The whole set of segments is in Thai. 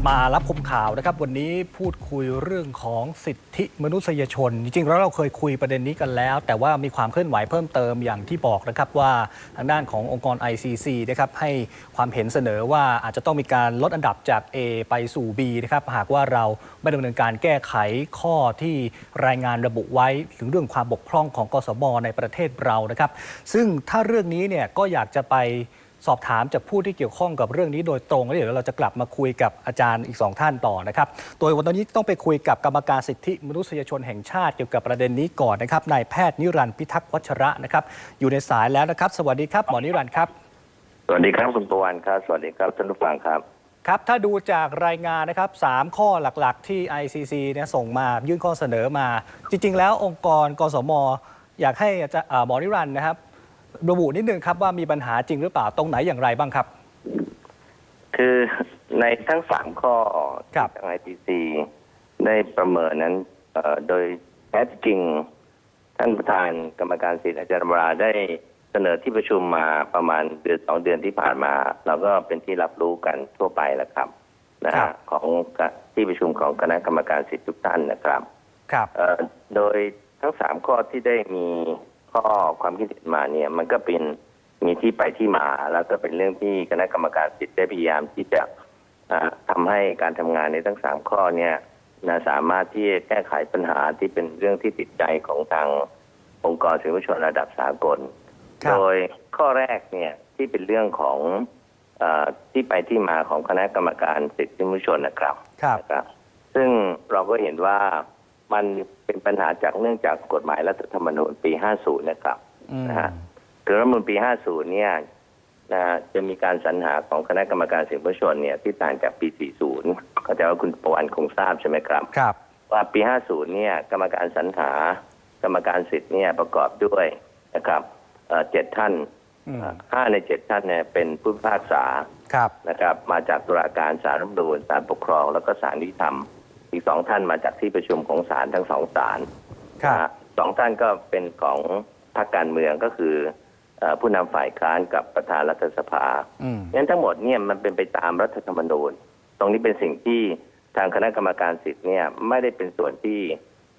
บมารับชมข่าวนะครับ วันนี้พูดคุยเรื่องของสิทธิมนุษยชน จริงๆแล้วเราเคยคุยประเด็นนี้กันแล้ว แต่ว่ามีความเคลื่อนไหวเพิ่มเติมอย่างที่บอกนะครับว่าทางด้านขององค์กร ICC นะครับให้ความเห็นเสนอว่าอาจจะต้องมีการลดอันดับจาก A ไปสู่ B นะครับหากว่าเราไม่ดำเนินการแก้ไขข้อที่รายงานระบุไว้ถึงเรื่องความบกพร่องของกสบในประเทศเรานะครับ ซึ่งถ้าเรื่องนี้เนี่ยก็อยากจะไป สอบถามจากผู้ที่เกี่ยวข้องกับเรื่องนี้โดยตรงแล้วเดี๋ยวเราจะกลับมาคุยกับอาจารย์อีกสองท่านต่อนะครับ โดยวันนี้ต้องไปคุยกับกรรมการสิทธิมนุษยชนแห่งชาติเกี่ยวกับประเด็นนี้ก่อนนะครับ นายแพทย์นิรันดร์พิทักษ์วัชระนะครับ อยู่ในสายแล้วนะครับ สวัสดีครับหมอนิรันดร์ครับ สวัสดีครับคุณประวันครับ สวัสดีครับท่านผู้ฟังครับครับถ้าดูจากรายงานนะครับสามข้อหลักๆ ที่ ICC เนี่ยส่งมายื่นข้อเสนอมา จริง ๆ แล้วองค์กรกสม อยากให้อาจารย์เอ่อหมอนิรันดร์นะครับ ระบุนิดนึงครับว่ามีปัญหาจริงหรือเปล่าตรงไหนอย่างไรบ้างครับ คือในทั้งสามข้อครับที่ทางไอทีซีได้ประเมินนั้นเอ่อโดยแท้จริง ท่านประธานกรรมการสิทธิอาจารย์วราได้เสนอที่ประชุมมาประมาณเดือนสองเดือนที่ผ่านมา เราก็เป็นที่รับรู้กันทั่วไปแล้วครับนะครัฮะบของที่ประชุมของคณะกรรมการสิทธิทุกท่านนะครับ ครับเอ่อโดยทั้งสามข้อที่ได้มี ข้อความคิดเห็นมาเนี่ยมันก็เป็นมีที่ไปที่มาแล้วก็เป็นเรื่องที่คณะกรรมการสิทธิ์ได้พยายามที่จะอ่าทำให้การทำงานในทั้งสามข้อเนี่ยนะสามารถที่จะแก้ไขปัญหาที่เป็นเรื่องที่ติดใจของทางองค์กรสื่อมวลชนระดับสากลครับโดยข้อแรกเนี่ยที่เป็นเรื่องของเออที่ไปที่มาของคณะกรรมการสิทธิมนุษยชนนะครับครับนะครับซึ่งเราก็เห็นว่า มันเป็นปัญหาจากเนื่องจากกฎหมายรัฐธรรมนูญปี 50 นะครับอืมนะฮะคือรัฐธรรมนูญปี 50 เนี่ยนะฮะจะมีการสรรหาของคณะกรรมการสิทธิมนุษยชนเนี่ยที่ต่างจากปี 40เข้าใจว่าคุณประวันคงทราบใช่ไหมครับ ครับ ว่าปี 50 เนี่ยกรรมการสรรหากรรมการสิทธิ์เนี่ยประกอบด้วยนะครับเอ่อเจ็ดท่านอืมเอ่อห้าในเจ็ดท่านเนี่ยเป็นผู้พิพากษาครับนะครับ มาจากตุลาการศาลรัฐธรรมนูญศาลปกครอง แล้วก็ศาลยุติธรรม อีกสองท่านมาจากที่ประชุมของศาลทั้งสองศาลครับนะฮะสองท่านก็เป็นของพรรคการเมืองก็คือเอ่อผู้นำฝ่ายค้านกับประธานรัฐสภาอืมงั้นทั้งหมดเนี่ยมันเป็นไปตามรัฐธรรมนูญ ตรงนี้เป็นสิ่งที่ทางคณะกรรมการสิทธิ์เนี่ยไม่ได้เป็นส่วนที่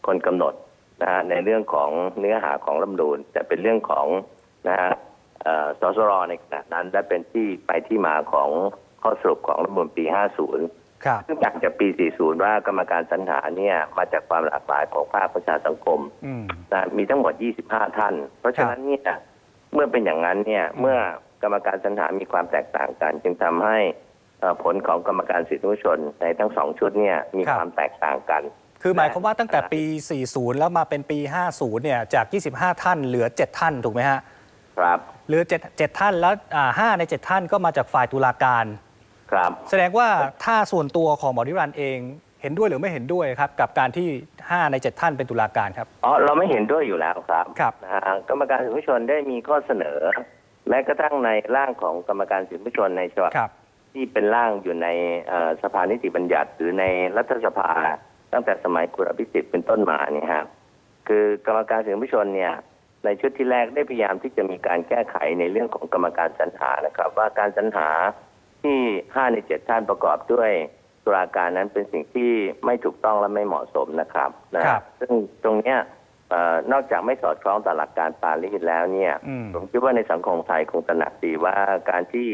คนกำหนดนะฮะในเรื่องของเนื้อหาของรัฐธรรมนูญแต่เป็นเรื่องของนะฮะเอ่อสสรในขณะนั้น และเป็นที่ไปที่มาของข้อสรุปของรัฐธรรมนูญปี 50 ครับซึ่งต่างจากปี 40 ว่ากรรมการสรรหาเนี่ยมาจากความหลากหลายของภาคประชาสังคมอืมนะมีทั้งหมด 25 ท่าน เพราะฉะนั้นเนี่ยเมื่อเป็นอย่างนั้นเนี่ยเมื่อกรรมการสรรหามีความแตกต่างกัน จึงทำให้เอ่อผลของกรรมการสิทธิมนุษยชนในทั้งสองชุดเนี่ยมีครับความแตกต่างกัน คือหมายความว่าตั้งแต่ปี 40 แล้วมาเป็นปี 50 เนี่ยจาก 25 ท่านเหลือ 7 ท่านถูกไหมฮะครับเหลือ7 7ท่านแล้วอ่า5ใน 7 ท่านก็มาจากฝ่ายตุลาการ ครับ แสดงว่าถ้าส่วนตัวของหมอนิรันดร์เองเห็นด้วยหรือไม่เห็นด้วยครับ กับการที่ 5 ใน 7 ท่านเป็นตุลาการครับ อ๋อเราไม่เห็นด้วยอยู่แล้วครับครับนะฮะกรรมการสิทธิมนุษยชนได้มีข้อเสนอ แม้กระทั่งในร่างของกรรมการสิทธิมนุษยชนในฉบับครับ ที่เป็นร่างอยู่ในเอ่อสภานิติบัญญัติ หรือในรัฐสภาตั้งแต่สมัยคุณอภิสิทธิ์เป็นต้นมาเนี่ยครับคือกรรมการเสียงผู้ชนเนี่ยในชุดที่แรกได้พยายามที่จะมีการแก้ไขในเรื่องของกรรมการสรรหานะครับ ว่าการสรรหา ที่ห้าในเจ็ดท่านประกอบด้วยตุลาการนั้นเป็นสิ่งที่ไม่ถูกต้องและไม่เหมาะสมนะครับนะครับซึ่งตรงเนี้ยเอ่อนอกจากไม่สอดคล้องต่อหลักการปารีสแล้วเนี่ยอืมผมคิดว่าในสังคมไทยคงตระหนักดีว่าการที่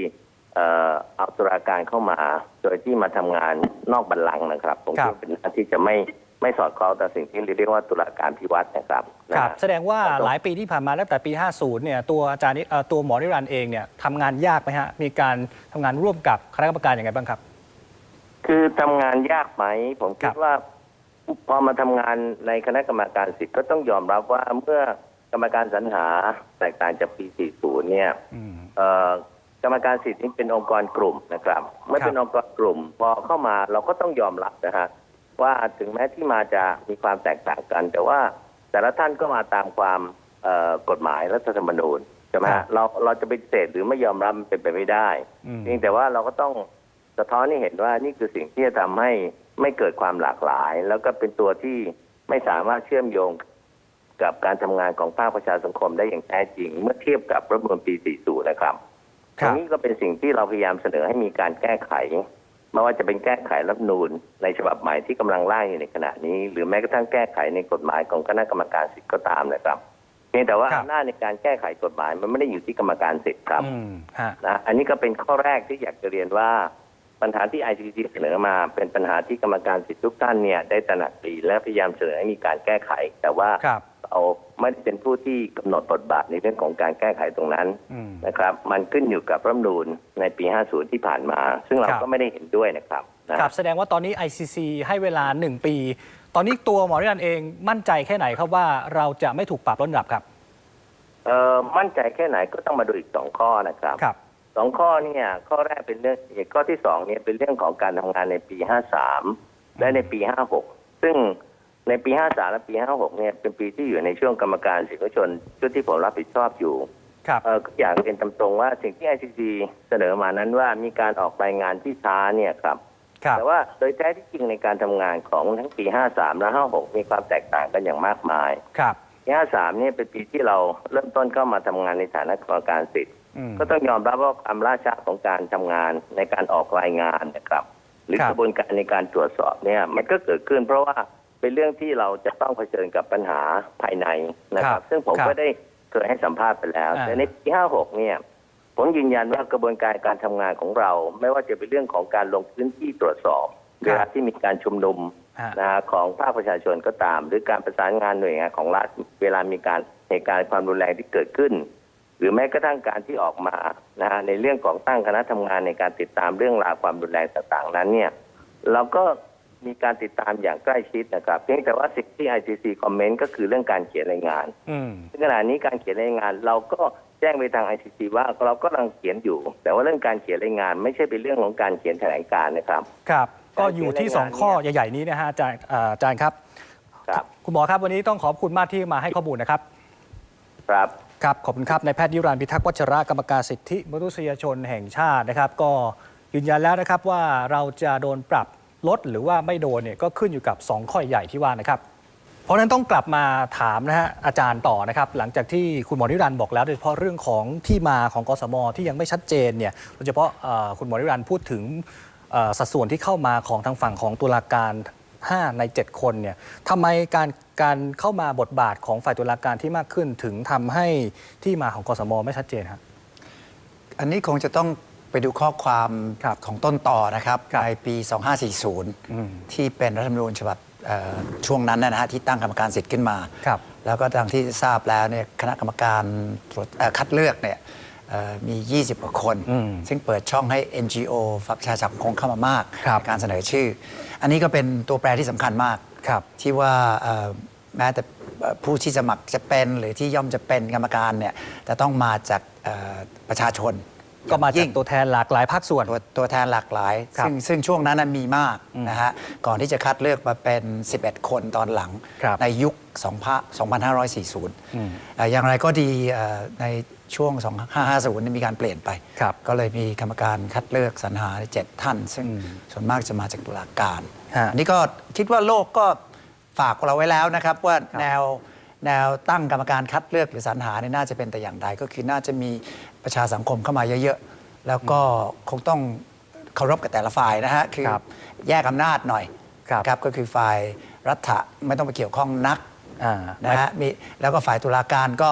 เอ่อเอาตุลาการเข้ามา โดยที่มาทำงานนอกบัลลังก์นะครับ ผมครัคิดบว่าเป็นหน้าที่จะไม่ ไม่สอดคล้องต่อสิ่งที่เรียกว่าตุลาการพิวัตรนะครับนะครับฮะแสดงว่าหลายปีที่ผ่านมาตั้งแต่ปี 50 เนี่ยตัวอาจารย์นิเอ่อตัวหมอนิรันดร์เองเนี่ยทำงานยากไหมฮะมีการทำงานร่วมกับคณะกรรมการอย่างไรบ้างครับ คือทำงานยากไหมผมคิครัดบว่าพอมาทำงานในคณะกรรมการสิทธิ์ก็ต้องยอมรับว่าเมื่อกรรมการสรรหาแตกต่างจากปี 40 เนี่ยอืมเอ่อกรรมการสิทธิ์นี่เป็นองค์กรกลุ่มนะครับเมื่อครับเป็นองค์กรกลุ่ม พอเข้ามาเราก็ต้องยอมรับนะฮะ ว่าถึงแม้ที่มาจะมีความแตกต่างกัน แต่ว่าแต่ละท่านก็มาตามความเอ่อกฎหมายรัฐธรรมนูญใช่ไหมครัฮะบเราเราจะไปฏิเสธหรือไม่ยอมรับมันเป็นไปไม่ได้อืมเพียงแต่ว่าเราก็ต้องสะท้อนให้เห็นว่านี่คือสิ่งที่จะทำให้ไม่เกิดความหลากหลาย แล้วก็เป็นตัวที่ไม่สามารถเชื่อมโยงกับการทำงานของภาคประชาสังคมได้อย่างแท้จริง เมื่อเทียบกับรัฐธรรมนูญปี 40 นะครับคตรัรบงนี้ก็เป็นสิ่งที่เราพยายามเสนอให้มีการแก้ไข ไม่ว่าจะเป็นแก้ไขรัฐธรรมนูญในฉบับใหม่ที่กำลังร่างอยู่ในขณะนี้ หรือแม้กระทั่งแก้ไขในกฎหมายของคณะกรรมการสิทธิ์ก็ตามนะครับเพียงแต่ว่าครับอำนาจในการแก้ไขกฎหมายมันไม่ได้อยู่ที่กรรมการสิทธิ์ครับอืมฮะนะอันนี้ก็เป็นข้อแรกที่อยากจะเรียนว่าปัญหาที่ ICC เสนอมาเป็นปัญหาที่กรรมการสิทธิทุกท่านเนี่ยได้ตระหนักดีและพยายามเสนอให้มีการแก้ไข แต่ว่าครับ เราไม่ได้เป็นผู้ที่กำหนดบทบาทในเรื่องของการแก้ไขตรงนั้นอืมนะครับ มันขึ้นอยู่กับรัฐธรรมนูญในปี 50 ที่ผ่านมา ซึ่งเราครับก็ไม่ได้เห็นด้วยนะครับนะครับ แสดงว่าตอนนี้ ICC ให้เวลา 1 ปี ตอนนี้ตัวหมอริรันเองมั่นใจแค่ไหนครับว่าเราจะไม่ถูกปรับลดระดับครับเอ่อมั่นใจแค่ไหนก็ต้องมาดูอีกสองข้อนะครับครับสองข้อเนี่ยข้อแรกเป็นเรื่องข้อที่สองเนี่ยเป็นเรื่องของการทำงานในปี 53 และในปี 56 ซึ่ง ในปี 53 และปี 56 เนี่ยเป็นปีที่อยู่ในช่วงกรรมการสิทธิชนชุดที่ผมรับผิดชอบอยู่ครับเออก็อยากเรียนตามตรงว่าสิ่งที่ ICC เสนอมานั้นว่ามีการออกรายงานที่ช้าเนี่ยครับครับแต่ว่าโดยแท้ที่จริงในการทำงานของทั้งปี 53 และ 56 มีความแตกต่างกันอย่างมากมายครับปี53เนี่ยเป็นปีที่เราเริ่มต้นเข้ามาทำงานในฐานะกรรมการสิทธิอืมก็ต้องยอมรับว่าความล่าช้าของการทำงานในการออกรายงานนะครับ หรือครับกระบวนการในการตรวจสอบเนี่ยมันก็เกิดขึ้นเพราะว่า เป็นเรื่องที่เราจะต้องเผชิญกับปัญหาภายในนะครับ ซึ่งผมก็ได้เคยให้สัมภาษณ์ไปแล้วอ่าแต่ในปี56 เนี่ยผมยืนยันว่ากระบวนการการทำงานของเรา ไม่ว่าจะเป็นเรื่องของการลงพื้นที่ตรวจสอบเวลาที่มีการชุมนุมฮะนะฮะของภาคประชาชนก็ตาม หรือการประสานงานหน่วยงานของรัฐเวลามีการเหตุการณ์ความรุนแรงที่เกิดขึ้น หรือแม้กระทั่งการที่ออกมานะฮะในเรื่องของตั้งคณะทำงานในการติดตามเรื่องราวความรุนแรงต่างๆนั้นเนี่ย เราก็ มีการติดตามอย่างใกล้ชิดนะครับเพียงแต่ว่าสิ่งที่ ICC คอมเมนต์ก็คือเรื่องการเขียนรายงานอืมซึ่งขณะนี้การเขียนรายงานเราก็แจ้งไปทาง ICC ว่าเราก็กำลังเขียนอยู่ แต่ว่าเรื่องการเขียนรายงาน ไม่ใช่เป็นเรื่องของการเขียนแถลงการณ์นะครับ ครับ ก็การอยู่ที่เขียนรายงาน2ข้อใหญ่ๆนี้นะฮะอาจารย์อ่าอาจารย์ครับ ครับ คุณหมอครับวันนี้ต้องขอบคุณมากที่มาให้ข้อมูลนะครับ ครับครับขอบคุณครับนายแพทย์ยิรันพิทักษ์วัชระกรรมการสิทธิมนุษยชนแห่งชาตินะครับ ก็ยืนยันแล้วนะครับว่าเราจะโดนปรับ ลดหรือว่าไม่โดนเนี่ยก็ขึ้นอยู่กับ 2 ข้อใหญ่ที่ว่านะครับ เพราะฉะนั้นต้องกลับมาถามนะฮะอาจารย์ต่อนะครับ หลังจากที่คุณหมอนิรันดร์บอกแล้วโดยเฉพาะเรื่องของที่มาของกสมที่ยังไม่ชัดเจนเนี่ยโดยเฉพาะคุณหมอนิรันดร์พูดถึงสัดส่วนที่เข้ามาของทางฝั่งของตุลาการ 5 ใน 7 คนเนี่ยทำไมการการเข้ามาบทบาทของฝ่ายตุลาการที่มากขึ้นถึงทำให้ที่มาของกสมไม่ชัดเจนครับอันนี้คงจะต้อง ดูข้อความครับของต้นต่อนะครับครับในปีอืม2540 ที่เป็นรัฐธรรมนูญฉบับเอ่อช่วงนั้นนะฮะที่ตั้งกรรมการสิทธิ์ขึ้นมาครับแล้วก็ดังที่ทราบแล้วเนี่ยคณะกรรมการตรวจเอ่อคัดเลือกเนี่ยเอ่อมี 20 กว่าคนอืมซึ่งเปิดช่องให้ NGO ฝักประชาสังคมเข้ามามากครับในการเสนอชื่อ อันนี้ก็เป็นตัวแปรที่สำคัญมากครับที่ว่าเอ่อแม้แต่เอ่อผู้ที่สมัครจะเป็นหรือที่ย่อมจะเป็นกรรมการเนี่ยจะต้องมาจากเอ่อประชาชน ก็มาจากยิ่งตัวแทนหลากหลายภาคส่วน ตัวตัวแทนหลากหลายครับซึ่งซึ่งช่วงนั้นนะมีมากอืมนะฮะก่อนที่จะคัดเลือกมาเป็น 11 คนตอนหลังครับในยุค2 2540อืมเอ่ออย่างไรก็ดีเอ่อในช่วง 2550เนี่ยมีการเปลี่ยนไปครับก็เลยมีกรรมการคัดเลือกสรรหาเจ็ดท่าน ซึ่งอืมส่วนมากจะมาจากตุลาการฮะอันนี้ก็คิดว่าโลกก็ฝากเราไว้แล้วนะครับว่าครับแนวแนวตั้งกรรมการคัดเลือกหรือสรรหาเนี่ยน่าจะเป็นแต่อย่างใดก็คือน่าจะมี ประชาสังคมเข้ามาเยอะๆ แล้วก็คงต้องเคารพกับแต่ละฝ่ายนะฮะคือครับแยกอำนาจหน่อยครับครับก็คือฝ่ายรัฐะไม่ต้องไปเกี่ยวข้องนักอ่านะฮะมีแล้วก็ฝ่ายตุลาการก็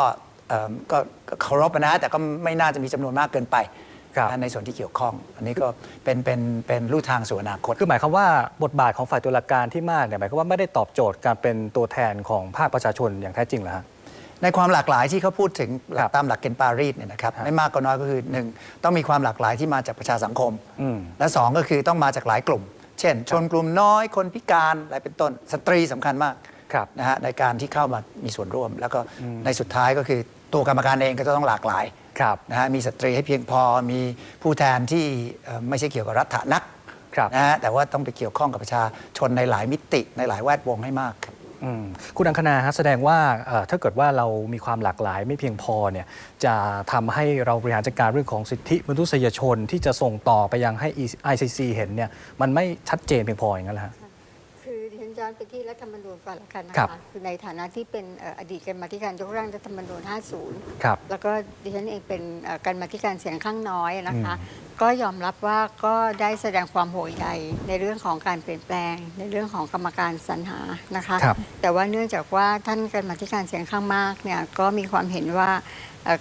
เอิ่มก็ก็เคารพนะแต่ก็ไม่น่าจะมีจำนวนมากเกินไปครับนะในส่วนที่เกี่ยวข้อง อันนี้ก็เป็นเป็นเป็นลู่ทางสู่อนาคต คือหมายความว่าบทบาทของฝ่ายตุลาการที่มากเนี่ยหมายความว่าไม่ได้ตอบโจทย์การเป็นตัวแทนของภาคประชาชนอย่างแท้จริงเหรอฮะ ในความหลากหลายที่เขาพูดถึงหลัครักบตามหลักเกณฑ์ปารีสเนี่ยนะครับฮะไม่มากก็น้อยก็คือหนึ่งต้องมีความหลากหลายที่มาจากประชาสังคมอืมและสองก็คือต้องมาจากหลายกลุ่ม เช่น ชนกลุ่มน้อยคนพิการอะไรเป็นต้นสตรีสำคัญมากครับนะฮะในการที่เข้ามามีส่วนร่วม แล้วก็ในสุดท้ายก็คือตัวกรรมการเองก็จะต้องหลากหลายครับนะฮะมีสตรีให้เพียงพอมีผู้แทนที่เอ่อไม่ใช่เกี่ยวกับรัฐะนักครับนะฮะแต่ว่าต้องไปเกี่ยวข้องกับประชาชนในหลายมิติในหลายแวดวงให้มาก คุณอังคณาฮะแสดงว่าถ้าเกิดว่าเรามีความหลากหลายไม่เพียงพอเนี่ยจะทำให้เราบริหารจัดการเรื่องของสิทธิมนุษยชนที่จะส่งต่อไปยังให้ ICC เห็นเนี่ยมันไม่ชัดเจนเพียงพออย่างนั้นแหรอฮะ ย้อนไปที่รัฐธรรมนูญก่อนละกันนะครัคะบคือในฐานะที่เป็นเอ่ออดีตกรรมาธิการยกร่างรัฐธรรมนูญ 50 ครับ แล้วก็ดิฉันเองเป็นเอ่อกรรมาธิการเสียงข้างน้อยนะคะอืมก็ยอมรับว่าก็ได้แสดงความห่วงใยในเรื่องของการเปลี่ยนแปลง ในเรื่องของกรรมการสรรหานะคะครับแต่ว่าเนื่องจากว่าท่านกรรมาธิการเสียงข้างมากเนี่ยก็มีความเห็นว่าเอ่อ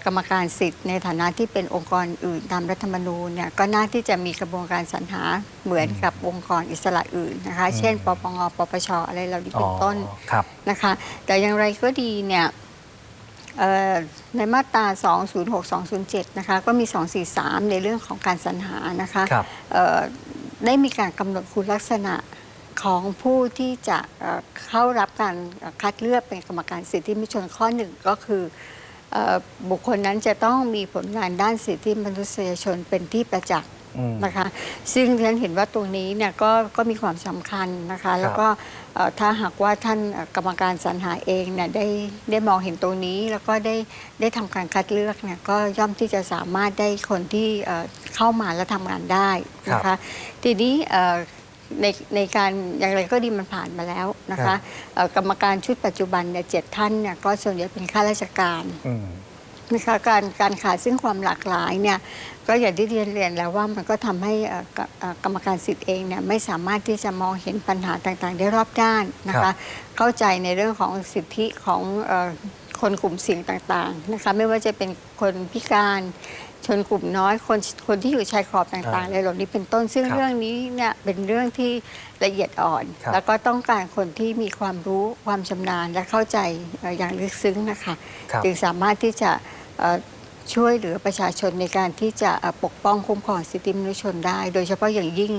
กรรมการสิทธิ์ในฐานะที่เป็นองค์กรอื่นตามรัฐธรรมนูญเนี่ยก็น่าที่จะมีกระบวนการสรรหาเหมือนกับองค์กรอิสระอื่นนะคะ เช่น ปปง ปปช อะไรเหล่านี้เป็นต้นอ๋อครับนะคะ แต่อย่างไรก็ดีเนี่ยเอ่อในมาตรา 206 207 นะคะ ก็มี 243 ในเรื่องของการสรรหานะคะครับเอ่อได้มีการกำหนดคุณลักษณะของผู้ที่จะเอ่อเข้ารับการคัดเลือกเป็นกรรมการสิทธิมนุษยชนข้อหนึ่งก็คือเอ่อ บุคคลนั้นจะต้องมีผลงานด้านสิทธิมนุษยชนเป็นที่ประจักษ์อืมนะคะ ซึ่งฉันเห็นว่าตรงนี้เนี่ยก็ก็มีความสำคัญนะคะ แล้วก็เอ่อถ้าหากว่าท่านเอ่อกรรมการสรรหาเองเนี่ยได้ได้มองเห็นตรงนี้ แล้วก็ได้ได้ทำการคัดเลือกเนี่ยก็ย่อมที่จะสามารถได้คนที่เอ่อเข้ามาและทำงานได้นะครัคะบทีนี้เอ่อ ในในการอย่างไรก็ดีมันผ่านมาแล้วนะครัคะบเอ่อกรรมการชุดปัจจุบันเนี่ยเจ็ดท่านเนี่ยก็ส่วนใหญ่เป็นข้าราชการอืมนะคะการการขาดซึ่งความหลากหลายเนี่ยก็อย่างที่เรียนเรียนแล้วว่ามันก็ทำให้เอ่อกเอ่อกรรมการสิทธิ์เองเนี่ยไม่สามารถที่จะมองเห็นปัญหาต่างๆ ได้รอบด้านนะครัคะบเข้าใจในเรื่องของสิทธิของเอ่อคนกลุ่มเสี่ยงต่างๆนะคะไม่ว่าจะเป็นคนพิการ ชนกลุ่มน้อยคนคนที่อยู่ชายขอบต่างๆอะไรเหล่านี้เป็นต้นซึ่งครับเรื่องนี้เนี่ยเป็นเรื่องที่ละเอียดอ่อน ครับ แล้วก็ต้องการคนที่มีความรู้ความชำนาญและเข้าใจเอ่ออย่างลึกซึ้งนะคะ ครับ จึงสามารถที่จะเอ่อช่วยเหลือประชาชนในการที่จะเอ่อปกป้องคุ้มครองสิทธิมนุษยชนได้ โดยเฉพาะอย่างยิ่ง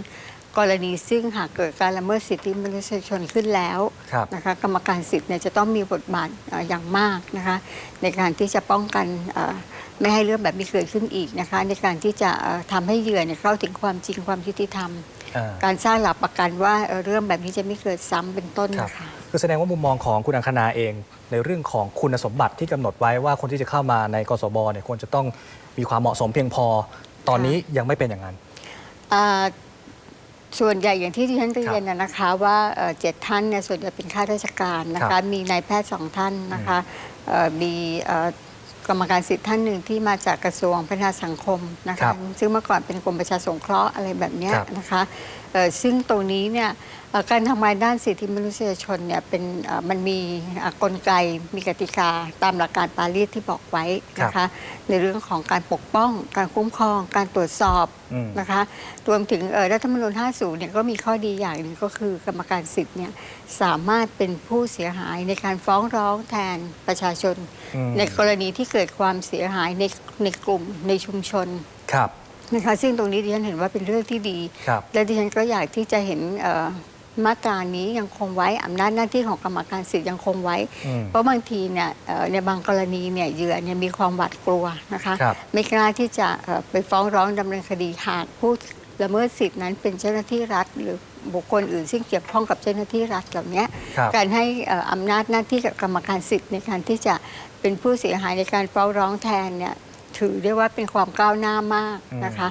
กรณีซึ่งหากเกิดการละเมิดสิทธิมนุษยชนขึ้นแล้วครับ นะคะกรรมการสิทธิ์เนี่ยจะต้องมีบทบาทเอ่ออย่างมากนะคะในการที่จะป้องกันเอ่อ ไม่ให้เรื่องแบบนี้เกิดขึ้นอีกนะคะ ในการที่จะเอ่อทำให้เหยื่อเนี่ยเข้าถึงความจริงความยุติธรรมอ่าการสร้างหลักประกันว่าเอ่อเรื่องแบบนี้จะไม่เกิดซ้ำเป็นต้นครับนะคะคือแสดงว่ามุมมองของคุณอังคณาเอง ในเรื่องของคุณสมบัติที่กำหนดไว้ว่าคนที่จะเข้ามาในกสบเนี่ยควรจะต้องมีความเหมาะสมเพียงพอ ตอนนี้ยังไม่เป็นอย่างนั้นอ่าส่วนใหญ่อย่างที่ที่ฉันเรียนครับนะนะคะว่าเอ่อเจ็ดท่านเนี่ยส่วนใหญ่เป็นข้าราชการนะครัคะบมีนายแพทย์สองท่านนะคะเอ่อมีเอ่อ กรรมการสิทธิ์ท่านหนึ่งที่มาจากกระทรวงพัฒนาสังคมนะครัคะบซึ่งเมื่อก่อนเป็นกรมประชาสงเคราะห์อะไรแบบเนี้ยครับนะคะเอ่อซึ่งตรงนี้เนี่ยเอ่อ การทำงานด้านสิทธิมนุษยชนเนี่ยเป็นเอ่อมันมีเอ่อกลไกมีกติกาตามหลักการปารีสที่บอกไว้นะคะในเรื่องของการปกป้อง การคุ้มครอง การตรวจสอบอืมนะคะรวมถึงเอ่อรัฐธรรมนูญ 50 เนี่ยก็มีข้อดีอย่างหนึ่งก็คือกรรมการสิทธิ์เนี่ยสามารถเป็นผู้เสียหายในการฟ้องร้องแทนประชาชนอืมในกรณีที่เกิดความเสียหายในในกลุ่มในชุมชนครับนะคะซึ่งตรงนี้ดิฉันเห็นว่าเป็นเรื่องที่ดีครับและดิฉันก็อยากที่จะเห็นเอ่อ มาตรานี้ยังคงไว้อำนาจหน้าที่ของกรรมการสิทธิ์ยังคงไว้อืมเพราะบางทีเนี่ยเอ่อในบางกรณีเนี่ยเหยื่อเนี่ยมีความหวาดกลัวนะคะครับไม่กล้าที่จะเอ่อไปฟ้องร้องดำเนินคดีหากผู้ละเมิดสิทธินั้นเป็นเจ้าหน้าที่รัฐ หรือบุคคลอื่นซึ่งเกี่ยวข้องกับเจ้าหน้าที่รัฐเหล่านี้ครับการให้เอ่ออำนาจหน้าที่กับกรรมการสิทธิ์ในการที่จะเป็นผู้เสียหายในการฟ้องร้องแทนเนี่ย ถือได้ว่าเป็นความก้าวหน้ามากนะคะ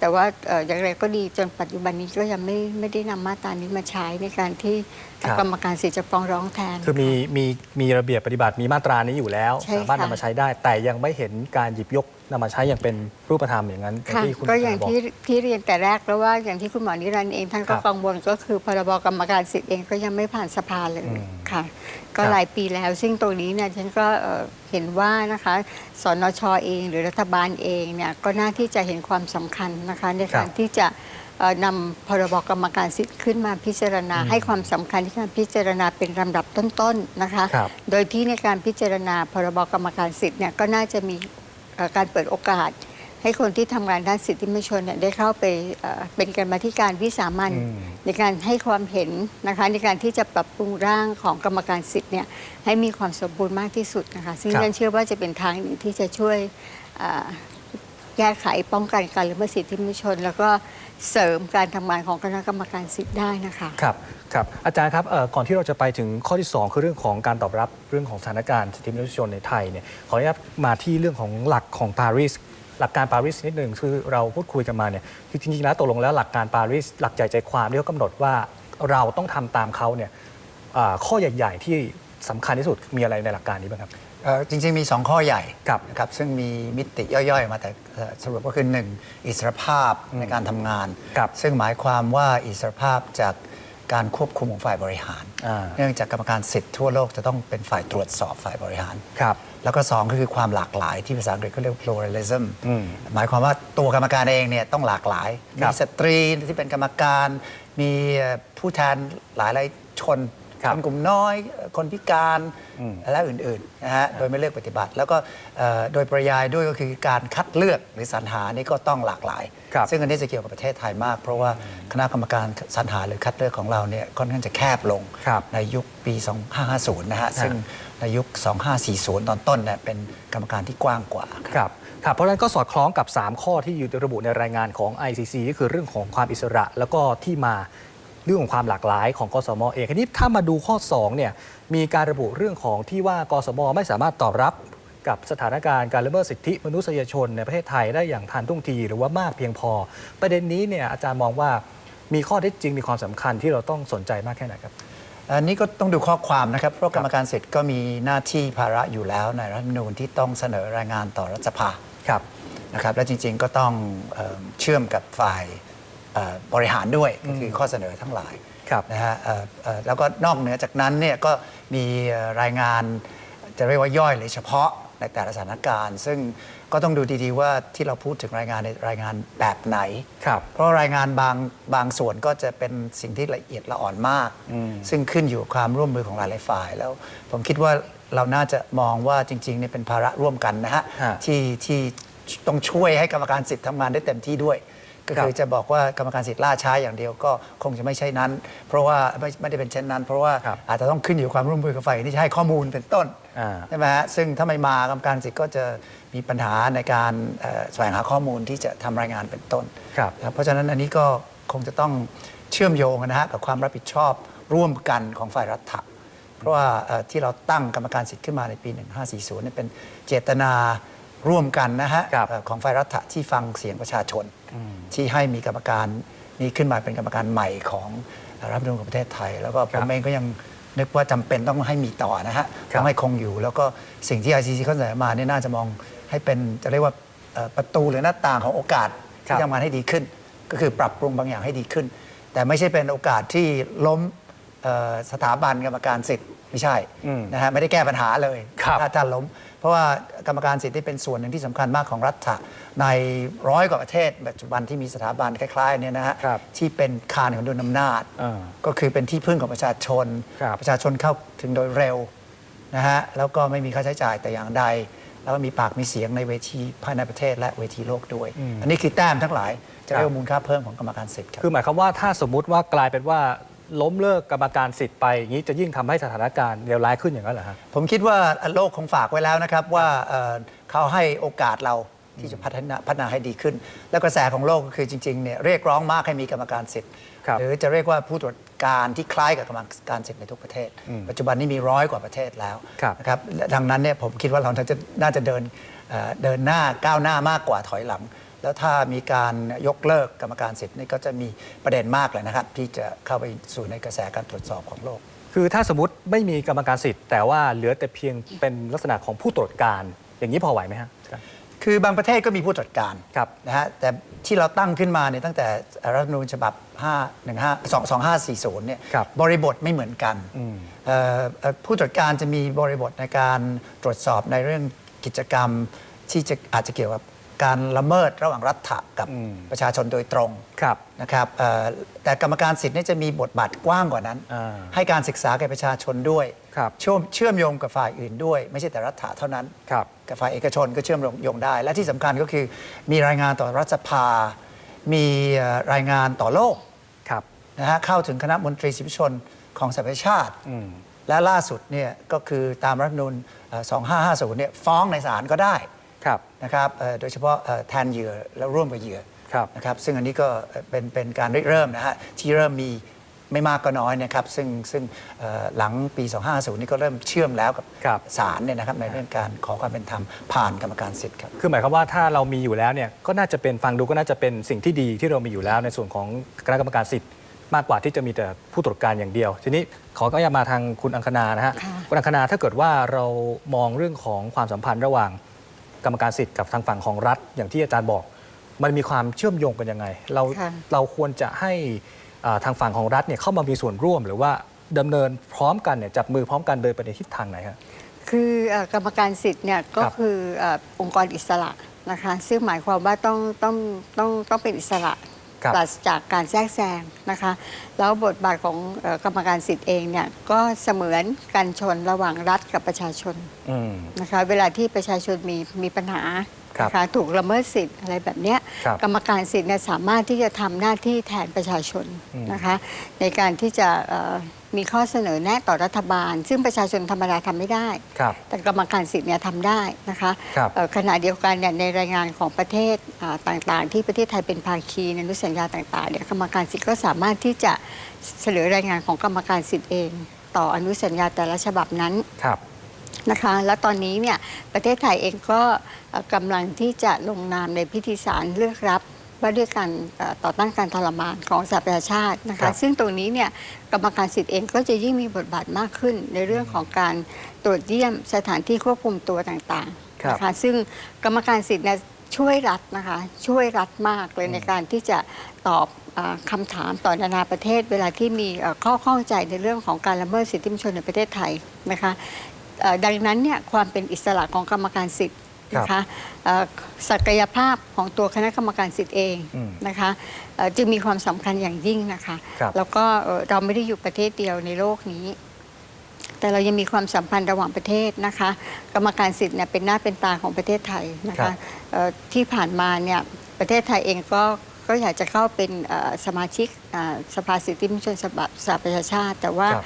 แต่ว่าเอ่ออย่างไรก็ดีจนปัจจุบันนี้ก็ยังไม่ไม่ได้นำมาตรานี้มาใช้ในการที่ครับกรรมการสิทธิ์จะฟ้องร้องแทน คือมีมีมีระเบียบปฏิบัติมีมาตรานี้อยู่แล้วใช่สามารถค่ะนำมาใช้ได้ แต่ยังไม่เห็นการหยิบยกนำมาใช้อย่างเป็นรูปธรรมอย่างนั้นอย่างค่ะที่คุณก็อย่างบอกที่ที่เรียนแต่แรกแล้วว่าอย่างที่คุณหมอนิรันดร์เองท่านก็ครับกังวลก็คือพรบกรรมการสิทธิ์เองก็ยังไม่ผ่านสภาเลยอืมค่ะ ก็ครับหลายปีแล้ว ซึ่งตรงนี้เนี่ยฉันก็เอ่อเห็นว่านะคะสนชเอง หรือรัฐบาลเองเนี่ยก็น่าที่จะเห็นความสำคัญนะคะในการที่จะเอ่อนำพรบกรรมการสิทธิ์ขึ้นมาพิจารณาอืมให้ความสำคัญที่การพิจารณาเป็นลำดับต้นๆนะคะครับโดยที่ในการพิจารณาพรบกรรมการสิทธิ์เนี่ยก็น่าจะมีเอ่อการเปิดโอกาส ให้คนที่ทำงานด้านสิทธิมนุษยชนเนี่ยได้เข้าไปเอ่อเป็นกรรมาธิการวิสามันอืมในการให้ความเห็นนะคะในการที่จะปรับปรุงร่างของกรรมการสิทธิ์เนี่ยให้มีความสมบูรณ์มากที่สุดนะคะซึ่งครับฉันเชื่อว่าจะเป็นทางหนึ่งที่จะช่วยเอ่อแก้ไขป้องกันการละเมิดสิทธิมนุษยชน แล้วก็เสริมการทำงานของคณะกรรมการสิทธิ์ได้นะคะครับครับอาจารย์ครับเอ่อก่อนที่เราจะไปถึงข้อที่ 2 คือเรื่องของการตอบรับเรื่องของสถานการณ์สิทธิมนุษยชนในไทยเนี่ยขออนุญาตมาที่เรื่องของหลักของปารีส หลักการปารีสนิดหนึ่งคือเราพูดคุยกันมาเนี่ยคือจริงๆแล้วตกลงแล้วหลักการปารีสหลักใจใจความที่เขากำหนดว่าเราต้องทำตามเขาเนี่ยอ่าข้อใหญ่ ๆ ที่สำคัญที่สุดมีอะไรในหลักการนี้บ้างครับเอ่อจริง ๆ มี 2 ข้อใหญ่ครับนะครับซึ่งมีมิติย่อยๆ มาแต่เอ่อสรุปก็คือ 1. อิสรภาพในการทำงานครับซึ่งหมายความว่าอิสรภาพจากการควบคุมของฝ่ายบริหารอ่าเนื่องจากกรรมการสิทธิ์ทั่วโลกจะต้องเป็นฝ่ายตรวจสอบฝ่ายบริหารครับ แล้วก็สองก็คือความหลากหลายที่ภาษาอังกฤษเขาเรียกว่า pluralism อืมหมายความว่าตัวกรรมการเองเนี่ยต้องหลากหลายครัมีบสตรีที่เป็นกรรมการ มีเอ่อผู้แทนหลายหลายๆชนครับคนกลุ่มน้อยเอ่อคนพิการอืมและอื่นๆนะฮะโดยไม่เลือกปฏิบัติ แล้วก็เอ่อโดยปริยายด้วยก็คือการคัดเลือกหรือสรรหานี่ก็ต้องหลากหลายครับซึ่งอันนี้จะเกี่ยวกับประเทศไทยมาก เพราะว่าคณะกรรมการสรรหาหรือคัดเลือกของเราเนี่ยค่อนข้างจะแคบลงครับในยุคปี 2550 นะฮะซึ่ง ในยุค 2540 ตอนต้นเนี่ยเป็นกรรมการที่กว้างกว่าครับครับ เพราะฉะนั้นก็สอดคล้องกับ 3 ข้อที่อยู่ระบุในรายงานของ ICC ก็คือเรื่องของความอิสระ แล้วก็ที่มาเรื่องของความหลากหลายของกสมเองทีนี้ถ้ามาดูข้อ2เนี่ยมีการระบุเรื่องของที่ว่ากสมไม่สามารถตอบรับกับสถานการณ์การละเมิดสิทธิมนุษยชนในประเทศไทยได้อย่างทันท่วงทีหรือว่ามากเพียงพอ ประเด็นนี้เนี่ยอาจารย์มองว่ามีข้อเท็จจริงมีความสำคัญที่เราต้องสนใจมากแค่ไหนครับ อันนี้ก็ต้องดูข้อความนะครับ เพราะกรรมการสิทธิ์ก็มีหน้าที่ภาระอยู่แล้วในรัฐธรรมนูญที่ต้องเสนอรายงานต่อรัฐสภาครับนะครับ และจริงๆก็ต้องเอิ่มเชื่อมกับฝ่ายเอ่อบริหารด้วยก็คือข้อเสนอทั้งหลายครับนะฮะเอ่อเอ่อแล้วก็นอกเหนือจากนั้นเนี่ยก็มีเอ่อรายงานจะเรียกว่าย่อยหรือเฉพาะ ในแต่ละสถานการณ์ ซึ่งก็ต้องดูดีๆว่าที่เราพูดถึงรายงานในรายงานแบบไหน ครับเพราะรายงานบางบางส่วนก็จะเป็นสิ่งที่ละเอียดละอ่อนมาก ซึ่งขึ้นอยู่กับความร่วมมือของหลายๆฝ่ายแล้ว ผมคิดว่าเราน่าจะมองว่าจริงๆเนี่ยเป็นภาระร่วมกันนะฮะฮะ ที่ที่ต้องช่วยให้กรรมการสิทธิ์ทำงานได้เต็มที่ด้วย ก็คือครับจะบอกว่ากรรมการสิทธิ์ล่าช้าอย่างเดียวก็คงจะไม่ใช่นั้น เพราะว่าไม่ไม่ได้เป็นเช่นนั้น เพราะว่าครับอาจจะต้องขึ้นอยู่กับความร่วมมือกับฝ่ายที่จะให้ข้อมูลเป็นต้นอ่าใช่ไหมฮะซึ่งถ้าไม่มากรรมการสิทธิ์ก็จะมีปัญหาในการเอ่อแสวงหาข้อมูลที่จะทำรายงานเป็นต้นครับนะเพราะฉะนั้นอันนี้ก็คงจะต้องเชื่อมโยงนะฮะกับความรับผิดชอบร่วมกันของฝ่ายรัฐะเพราะว่าเอ่อที่เราตั้งกรรมการสิทธิ์ขึ้นมาในปี 1540เนี่ยเป็นเจตนา ร่วมกันนะฮะครับเอ่อของฝ่ายรัฐะที่ฟังเสียงประชาชน ที่ให้มีกรรมการนี้ขึ้นมาเป็นกรรมการใหม่ของรัฐธรรมนูญของประเทศไทย แล้วก็ผครัมบเองก็ยังนึกว่าจำเป็นต้องให้มีต่อนะฮะครับต้องให้คงอยู่ แล้วก็สิ่งที่ ICC เขาเสนอมาเนี่ยน่าจะมองให้เป็นจะเรียกว่าเอ่อประตูหรือหน้าต่างของโอกาสครับที่ทำงานให้ดีขึ้น ก็คือปรับปรุงบางอย่างให้ดีขึ้น แต่ไม่ใช่เป็นโอกาสที่ล้มเอ่อสถาบันกรรมการสิทธิ์ไม่ใช่อืมนะฮะไม่ได้แก้ปัญหาเลยครับถ้าถ้าล้ม เพราะว่ากรรมการสิทธิ์ที่เป็นส่วนหนึ่งที่สำคัญมากของรัฐะในร้อยกว่าประเทศปัจจุบันที่มีสถาบันคล้ายๆเนี่ยนะฮะครับที่เป็นคานของดุลอำนาจอ่าก็คือเป็นที่พึ่งของประชาชนครับประชาชนเข้าถึงโดยเร็วนะฮะแล้วก็ไม่มีค่าใช้จ่ายแต่อย่างใด แล้วก็มีปากมีเสียงในเวทีภายในประเทศและเวทีโลกด้วย อันนี้คือแต้มทั้งหลายจะเรียกว่ามูลค่าเพิ่มของกรรมการสิทธิ์ครับคือหมายความว่าถ้าสมมุติว่ากลายเป็นว่า ล้มเลิกกรรมการสิทธิ์ไปอย่างนี้จะยิ่งทำให้สถานการณ์เลวร้ายขึ้นอย่างนั้นเหรอฮะผมคิดว่าโลกคงฝากไว้แล้วนะครับว่าเอ่อเขาให้โอกาสเราที่จะพัฒนาพัฒนาให้ดีขึ้น แล้วกระแสของโลกก็คือจริงๆเนี่ยเรียกร้องมากให้มีกรรมการสิทธิ์ครับหรือจะเรียกว่าผู้ตรวจการที่คล้ายกับกรรมการสิทธิ์ในทุกประเทศ ปัจจุบันนี้มีร้อยกว่าประเทศแล้วครับนะครับและดังนั้นเนี่ยผมคิดว่าเราน่าจะน่าจะเดินเอ่อเดินหน้าก้าวหน้ามากกว่าถอยหลัง แล้วถ้ามีการยกเลิกกรรมการสิทธิ์นี่ก็จะมีประเด็นมากเลยนะครับ ที่จะเข้าไปสู่ในกระแสการตรวจสอบของโลก คือถ้าสมมติไม่มีกรรมการสิทธิ์ แต่ว่าเหลือแต่เพียงเป็นลักษณะของผู้ตรวจการ อย่างนี้พอไหวไหมฮะคือบางประเทศก็มีผู้ตรวจการครับนะฮะแต่ที่เราตั้งขึ้นมาเนี่ยตั้งแต่รัฐธรรมนูญฉบับ 515 2540 เนี่ยครับบริบทไม่เหมือนกันเอ่อเอ่อผู้ตรวจการจะมีบริบทในการตรวจสอบในเรื่องกิจกรรมที่จะอาจจะเกี่ยวกับ การละเมิดระหว่างรัฐะกับอืมประชาชนโดยตรงครับนะครับเอ่อแต่กรรมการสิทธิ์เนี่ยจะมีบทบาทกว้างกว่านั้นอ่าให้การศึกษาแก่ประชาชนด้วยครับเชื่อมเชื่อมโยงกับฝ่ายอื่นด้วย ไม่ใช่แต่รัฐะเท่านั้นครับกับฝ่ายเอกชนก็เชื่อมโยงได้ และที่สำคัญก็คือมีรายงานต่อรัฐสภา มีเอ่อรายงานต่อโลกครับนะฮะเข้าถึงคณะมนตรีสิทธิชนของสหประชาชาติอืมและล่าสุดเนี่ยก็คือตามรัฐธรรมนูญเอ่อ2550เนี่ยฟ้องในศาลก็ได้ ครับนะครับเอ่อโดยเฉพาะเอ่อแทนเหยื่อและร่วมกับเหยื่อครับนะครับซึ่งอันนี้ก็เป็นเป็นการริเริ่มนะฮะที่เริ่มมีไม่มากก็น้อยนะครับซึ่งซึ่งเอ่อหลังปี2550 นี่ก็เริ่มเชื่อมแล้วกับครับศาลเนี่ยนะครับในเรื่องการขอความเป็นธรรมผ่านกรรมการสิทธิ์ครับคือหมายความว่าถ้าเรามีอยู่แล้วเนี่ยก็น่าจะเป็นฟังดูก็น่าจะเป็นสิ่งที่ดีที่เรามีอยู่แล้วในส่วนของคณะกรรมการสิทธิ์มากกว่าที่จะมีแต่ผู้ตรวจการอย่างเดียว ทีนี้ขอก็ยามาทางคุณอังคณานะฮะค่ะคุณอังคณาถ้าเกิดว่าเรามองเรื่องของความสัมพันธ์ระหว่าง กรรมการสิทธิ์กับทางฝั่งของรัฐ อย่างที่อาจารย์บอก มันมีความเชื่อมโยงกันยังไง เราค่ะเราควรจะให้อ่าทางฝั่งของรัฐเนี่ยเข้ามามีส่วนร่วม หรือว่าดำเนินพร้อมกันเนี่ยจับมือพร้อมกันเดินไปในทิศทางไหนครับคือเอ่อกรรมการสิทธิ์เนี่ยก็ครับ คือเอ่อองค์กรอิสระนะคะซึ่งหมายความว่าต้องต้องต้องต้องเป็นอิสระครับ ปราศจากการแทรกแซงนะคะ แล้วบทบาทของเอ่อกรรมการสิทธิ์เองเนี่ยก็เสมือนกันชนระหว่างรัฐกับประชาชนอืมนะคะ เวลาที่ประชาชนมีมีปัญหาครับนะคะถูกละเมิดสิทธิ์อะไรแบบเนี้ยครับกรรมการสิทธิ์เนี่ยสามารถที่จะทำหน้าที่แทนประชาชนอืมนะคะ ในการที่จะเอ่อ มีข้อเสนอแนะต่อรัฐบาล ซึ่งประชาชนธรรมดาทำไม่ได้ ครับ แต่กรรมการสิทธิ์เนี่ยทำได้นะคะครับเอ่อขณะเดียวกันเนี่ยในรายงานของประเทศอ่าต่างๆ ที่ประเทศไทยเป็นภาคีในอนุสัญญาต่างๆเนี่ยกรรมการสิทธิ์ก็สามารถที่จะเสนอรายงานของกรรมการสิทธิ์เอง ต่ออนุสัญญาแต่ละฉบับนั้นครับนะคะและตอนนี้เนี่ยประเทศไทยเองก็เอ่อกำลังที่จะลงนามในพิธีสารเลือกรับ ว่าด้วยการเอ่อต่อต้านการทรมานของสหประชาชาตินะครัคะบ ซึ่งตรงนี้เนี่ยกรรมการสิทธิ์เองก็จะยิ่งมีบทบาทมากขึ้น ในเรื่องของการตรวจเยี่ยมสถานที่ควบคุมตัวต่างๆครับ นะคะซึ่งกรรมการสิทธิ์เนี่ยช่วยรัฐนะคะช่วยรัฐมากเลยในการที่จะตอบอาคำถามต่อนานาประเทศ เวลาที่มีเอ่อข้อข้องใจในเรื่องของการละเมิดสิทธิมนุษยชนในประเทศไทยนะคะ เอ่อดังนั้นเนี่ยความเป็นอิสระของกรรมการสิทธิ์ นะคะเอ่อศักยภาพของตัวคณะกรรมการสิทธิ์เองอืมนะคะเอ่อจึงมีความสำคัญอย่างยิ่งนะคะครับแล้วก็เอ่อเราไม่ได้อยู่ประเทศเดียวในโลกนี้ แต่เรายังมีความสัมพันธ์ระหว่างประเทศนะคะ กรรมการสิทธิ์เนี่ยเป็นหน้าเป็นตาของประเทศไทยนะครัคะบเอ่อที่ผ่านมาเนี่ยประเทศไทยเองก็ก็อยากจะเข้าเป็นเอ่อสมาชิกอ่าสภาสิทธิมนุษยชนสภาสหประชาชาติ แต่ว่าครับ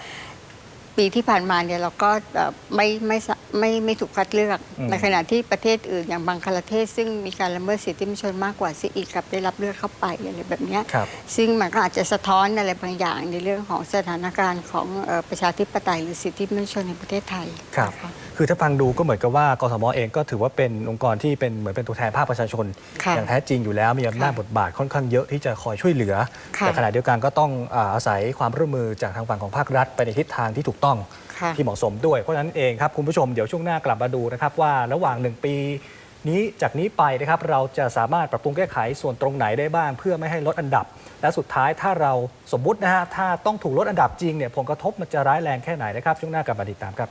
ปีที่ผ่านมาเนี่ยเราก็เอ่อไม่ไม่สะไม่ไม่ถูกคัดเลือก อืม ในขณะที่ประเทศอื่นอย่างบังคลาเทศ ซึ่งมีการละเมิดสิทธิมนุษยชนมากกว่าเสียอีกกับได้รับเลือกเข้าไปอะไรแบบเนี้ย ครับ ซึ่งมันก็อาจจะสะท้อนอะไรบางอย่างในเรื่องของสถานการณ์ของเอ่อประชาธิปไตยหรือสิทธิมนุษยชนในประเทศไทยครับ นะคะ คือถ้าฟังดูก็เหมือนกับว่ากสมเองก็ถือว่าเป็นองค์กรที่เป็นเหมือนเป็นตัวแทนภาคประชาชนค่ะอย่างแท้จริงอยู่แล้วมีอำนาจค่ะบทบาทค่อนข้างเยอะที่จะคอยช่วยเหลือค่ะแต่ขณะเดียวกันก็ต้องอาอาศัยความร่วมมือจากทางฝั่งของภาครัฐ ไปในทิศทางที่ถูกต้องค่ะที่เหมาะสมด้วย เพราะฉะนั้นเองครับคุณผู้ชมเดี๋ยวช่วงหน้ากลับมาดูนะครับว่าระหว่างหนึ่งปีนี้จากนี้ไปนะครับเราจะสามารถปรับปรุงแก้ไขส่วนตรงไหนได้บ้าง เพื่อไม่ให้ลดอันดับ และสุดท้ายถ้าเราสมมุตินะฮะถ้าต้องถูกลดอันดับจริงเนี่ยผลกระทบมันจะร้ายแรงแค่ไหนนะครับช่วงหน้ากลับมาติดตามครับ